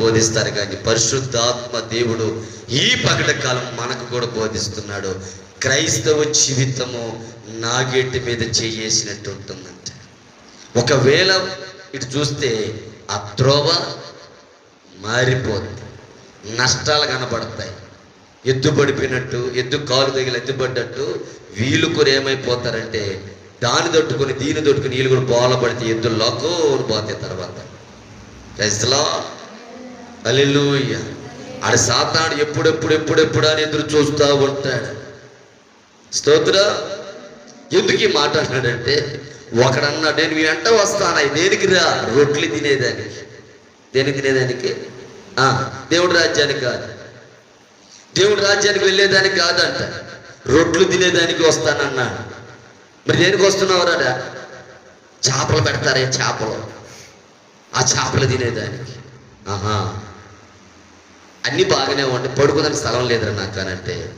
బోధిస్తారు కానీ పరిశుద్ధాత్మ దేవుడు ఈ పగటి కాలం మనకు కూడా బోధిస్తున్నాడు. క్రైస్తవ జీవితము నాగేటి మీద చేయేసినట్టు ఉంటుందంట. ఒకవేళ ఇటు చూస్తే ఆ త్రోవ మారిపోతుంది నష్టాలు కనబడతాయి. ఎద్దు పడిపోయినట్టు ఎద్దు కాలు తగిలి ఎద్దుపడ్డట్టు వీళ్ళు కూడా ఏమైపోతారంటే దాన్ని తట్టుకొని దీన్ని తట్టుకొని వీళ్ళు కూడా బోల పడితే ఎద్దు లోకోని పోతాయి తర్వాత. ప్రజలా అల్లెలూయ ఆడ సాతాడు ఎప్పుడెప్పుడు ఎప్పుడెప్పుడు అని ఎదురు చూస్తూ ఉంటాడు. స్తోత్ర. ఎందుకు ఈ మాట అన్నాడంటే ఒకడన్నా నేను మీ వెంట వస్తాను? దేనికి రా? రొట్లు తినేదానికి. దేనికి తినేదానికి? ఆ, దేవుడి రాజ్యానికి కాదు. దేవుడి రాజ్యానికి వెళ్ళేదానికి కాదంట. రొట్లు తినేదానికి వస్తానన్నాడు. మరి దేనికి వస్తున్నావురాడా చేపలు పెడతారే చేపలు. ఆ చేపలు తినేదానికి. ఆహా. అన్నీ బాగానే ఉంటే పడుకోదానికి స్థలం లేదురా నాకు అని అంటే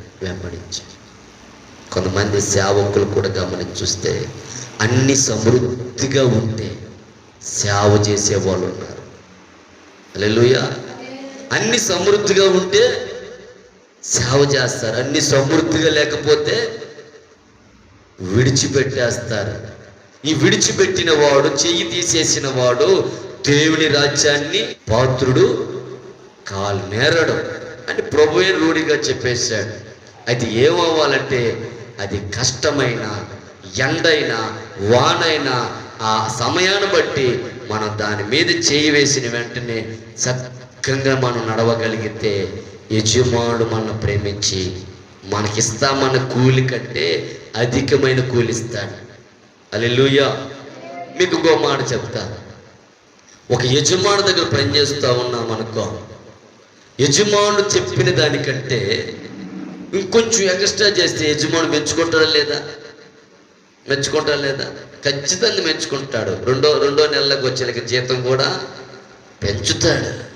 కొంతమంది సేవకులు కూడా గమనించి చూస్తే అన్ని సమృద్ధిగా ఉంటే సేవ చేసే వాళ్ళు ఉన్నారు. అల్లెలుయ అన్ని సమృద్ధిగా ఉంటే సేవ చేస్తారు. అన్ని సమృద్ధిగా లేకపోతే విడిచిపెట్టేస్తారు. ఈ విడిచిపెట్టిన వాడు చెయ్యి తీసేసిన వాడు దేవుని రాజ్యాన్ని పాత్రుడు కాలు నేరడు అని ప్రభుయే రూఢిగా చెప్పేశాడు. అది ఏమవ్వాలంటే అది కష్టమైన ఎండైన వానైనా ఆ సమయాన్ని బట్టి మనం దాని మీద చేయి వేసిన వెంటనే సక్కంగా మనం నడవగలిగితే యజమానుడు మనల్ని ప్రేమించి మనకిస్తామన్న కూలి కంటే అధికమైన కూలి ఇస్తాడు. అల్లెలుయ్యా మీకు గో మాట చెప్తా. ఒక యజమాను దగ్గర పనిచేస్తూ ఉన్నాం అనుకో యజమానుడు చెప్పిన దానికంటే ఇంకొంచెం ఎక్స్ట్రా చేస్తే యజమాను మెచ్చుకుంటాడా లేదా? మెచ్చుకుంటాడా లేదా? ఖచ్చితంగా మెచ్చుకుంటాడు. రెండో రెండో నెలలకు వచ్చిన జీతం కూడా పెంచుతాడు.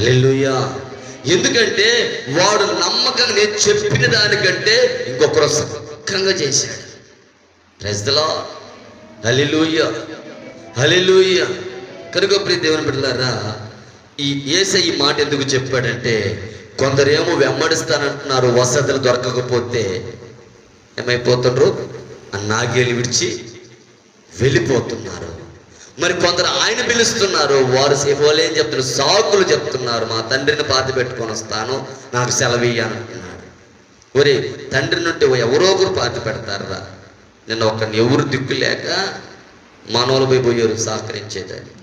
హల్లెలూయా. ఎందుకంటే వాడు నమ్మకంగా నేను చెప్పిన దానికంటే ఇంకొకరు సక్కంగా చేశాడు. ప్రజలో హలిలూయ హలిలూయ కనుక ప్రియ దేవుని బిడ్డలారా ఈ ఏసై ఈ మాట ఎందుకు చెప్పాడంటే కొందరేమో వెంబడిస్తానంటున్నారు వసతులు దొరకకపోతే. ఏమైపోతుండ్రు? ఆ నాగేలు విడిచి వెళ్ళిపోతున్నారు. మరి కొందరు ఆయన పిలుస్తున్నారు వారు వాళ్ళు చెప్తున్నారు? సాకులు చెప్తున్నారు మా తండ్రిని పాతి పెట్టుకొని వస్తాను నాకు సెలవు అంటున్నాడు ఒరే తండ్రి నుండి ఎవరో ఒకరు పాతి పెడతారా నిన్న ఒకరిని ఎవరు దిక్కు లేక మానవులపై పోయారు సహకరించేదాన్ని.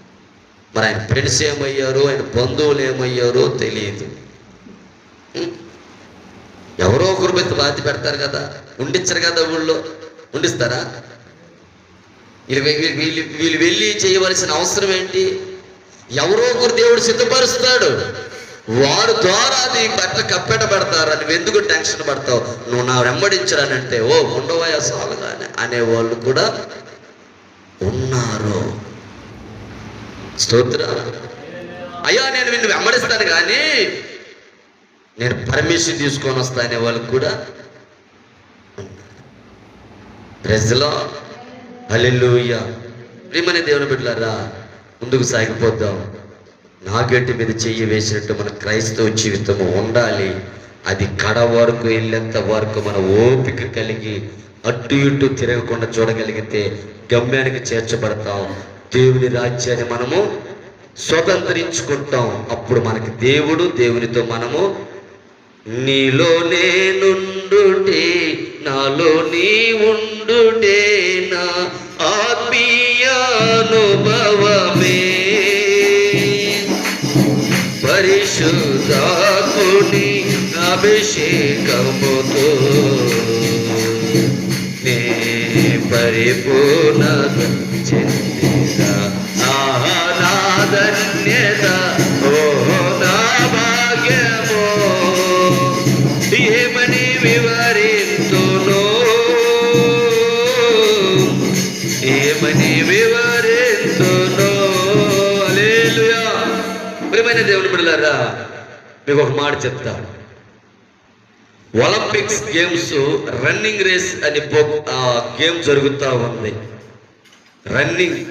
మరి ఆయన ఫ్రెండ్స్ ఏమయ్యారో? ఆయన బంధువులు ఏమయ్యారో తెలియదు. ఎవరో ఒకరు మీద బాధ్య పెడతారు కదా. ఉండించరు కదా ఊళ్ళో. ఉండిస్తారా? వీళ్ళు వీళ్ళు వీళ్ళు వెళ్ళి చేయవలసిన అవసరం ఏంటి? ఎవరో ఒకరు దేవుడు సిద్ధపరుస్తాడు. వారు ద్వారా అది బట్ట కప్పెట పెడతారు అని ఎందుకు టెన్షన్ పడతావు? నువ్వు నా వెంబడించడానంటే ఓ ఉండవయ్యా సాలుగానే అనేవాళ్ళు కూడా ఉన్నారు. స్తోత్ర. అయ్యా నేను నిన్ను వెంబడిస్తాను కానీ నేను పర్మిషన్ తీసుకొని వస్తా అనే వాళ్ళు కూడా ప్రజలో అల్లెలుయ్య ప్రియమనే దేవుని బిడ్డలారా ముందుకు సాగిపోద్దాం నాగేటి మీద చెయ్యి వేసినట్టు మన క్రైస్తవ జీవితము ఉండాలి. అది కడ వరకు వెళ్ళేంత వరకు మన ఓపిక కలిగి అటు ఇటు తిరగకుండా చూడగలిగితే గమ్యానికి చేర్చబడతాం. దేవుని రాజ్యాన్ని మనము స్వతంత్రించుకుంటాం. అప్పుడు మనకి దేవుడు దేవునితో మనము నీలో నేనుండుటే నాలో నీ ఉండుటే నా ఆత్మీయానుభవమే పరిశుద్ధాత్ముని అభిషేకముతో నే పరిపూర్ణ చెంది ఆనాదన్యత ఓ నా భాగ్యమో. ఏమని వివరింతును ఏమని వివరింతును హల్లెలూయా. ప్రియమైన దేవుని బిడ్డలారా మీకు ఒక మాట చెప్తా. ఒలింపిక్స్ గేమ్స్ రన్నింగ్ రేస్ అని పో- ఆ గేమ్ జరుగుతూ ఉంది. రన్నింగ్.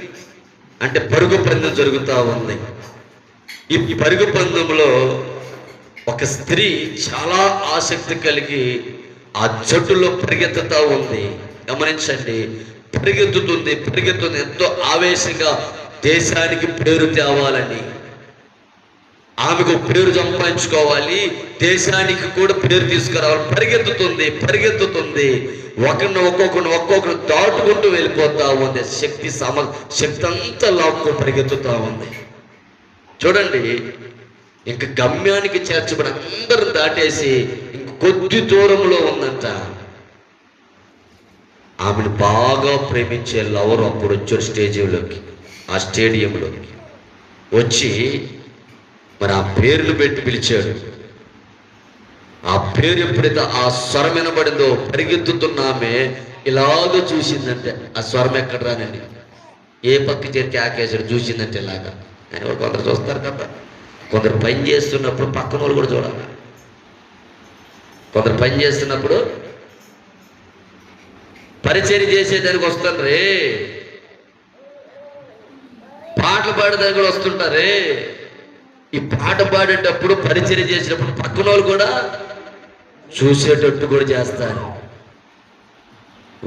అంటే పరుగు పందెం జరుగుతూ ఉంది. ఈ పరుగు పందెంలో ఒక స్త్రీ చాలా ఆసక్తి కలిగి ఆ జట్టులో పరిగెత్తుతా ఉంది. గమనించండి పరిగెత్తుతుంది పరిగెత్తుంది. ఎంతో ఆవేశంగా దేశానికి పేరు తేవాలని. ఆమెకు పేరు సంపాదించుకోవాలి. దేశానికి కూడా పేరు తీసుకురావాలి. పరిగెత్తుతుంది పరిగెత్తుతుంది. ఒకరిని ఒక్కొక్కరిని ఒక్కొక్కరు దాటుకుంటూ వెళ్ళిపోతా ఉంది శక్తి సమ శక్తి అంతా లాక్కు పరిగెత్తుతా ఉంది. చూడండి ఇంక గమ్యానికి చేర్చబడి అందరూ దాటేసి ఇంక కొద్ది దూరంలో ఉందంట. ఆమెను బాగా ప్రేమించే లవరు అప్పుడు వచ్చారు స్టేజియంలోకి ఆ స్టేడియంలోకి. వచ్చి మరి ఆ పేర్లు పెట్టి పిలిచాడు. ఆ పేరు ఎప్పుడైతే ఆ స్వరం వినబడిందో పరిగెత్తుతున్నామే ఇలాగ చూసిందంటే ఆ స్వరం ఎక్కడ రానండి? ఏ పక్క చేరికి ఆకేశాడు చూసిందంటే ఇలాగా? అని వాళ్ళు కొందరు చూస్తారు కదా కొందరు పని చేస్తున్నప్పుడు పక్కన వాళ్ళు కూడా చూడాలి. కొందరు పని చేస్తున్నప్పుడు పరిచయం చేసేదానికి వస్తారు రే. పాటలు పాడేదానికి కూడా వస్తుంటారే ఈ పాట పాడేటప్పుడు పరిచయం చేసినప్పుడు పక్కన వాళ్ళు కూడా చూసేటట్టు కూడా చేస్తారు.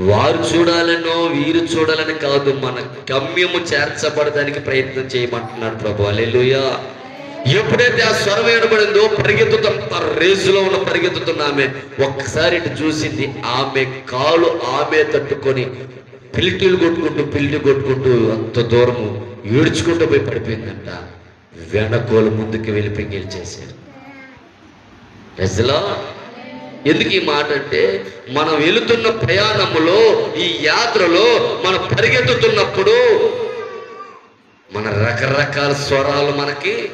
వారు చూడాలనో వీరు చూడాలని కాదు మన గమ్యము చేర్చబడడానికి ప్రయత్నం చేయమంటున్నాడు ప్రభు. అల్లెలుయా ఎప్పుడైతే ఆ స్వరం ఏడబడిందో పరిగెత్తుతున్న రేసులో ఉన్న పరిగెత్తుతున్న ఆమె ఒక్కసారి ఇటు చూసింది ఆమె కాలు ఆమె తట్టుకొని పిల్టీలు కొట్టుకుంటూ పిలిటి కొట్టుకుంటూ అంత దూరము ఏడ్చుకుంటూ పోయి పడిపోయిందంట. వెనకోలు ముందుకు వెళ్ళిపోయి గెలిచేశారు ప్రజలో ఎందుకు ఈ మాట అంటే మనం వెళుతున్న ప్రయాణములో ఈ యాత్రలో మనం పరిగెత్తుతున్నప్పుడు మన రకరకాల స్వరాలు మనకి.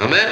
ఆమె